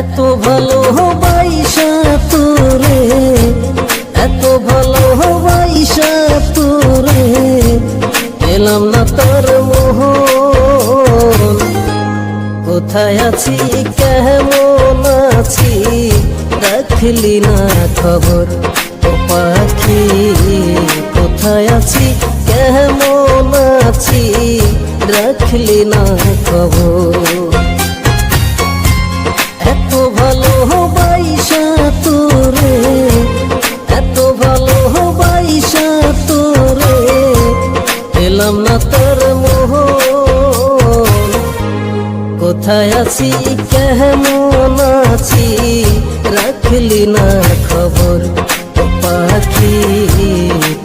এত ভালো বাইসা তোরে এত ভালো বাইসা তোরে এলাম না তোর মোহন। কোথায় আছি, কেমন আছি রাখলি না খবর? ও পাখি, কোথায় আছি, কেমন আছি রাখলি না খবর? কোথায় আছি, কেমন আছি? রাখলি না খবর পাখি।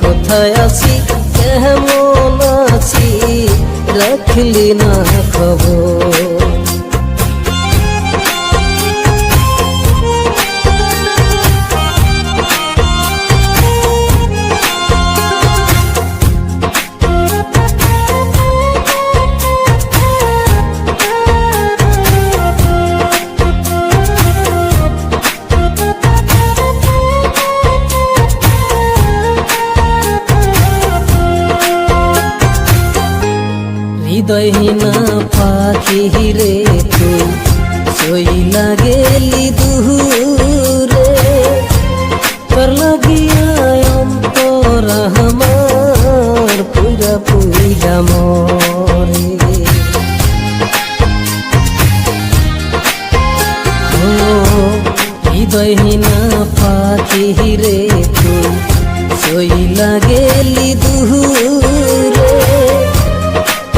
কোথায় আছি, কেমন আছি? রাখলি না খবর। হৃদয়হীনা পাখি রে তুই সইলা গেলি দুহুরে। তোর লাগিয়া অন্তর আমার পুরা পুরা মরে। হৃদয়হীনা পাখি রে তুই সইলা গেলি দুহুরে।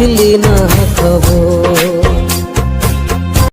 রাখিলি না খবর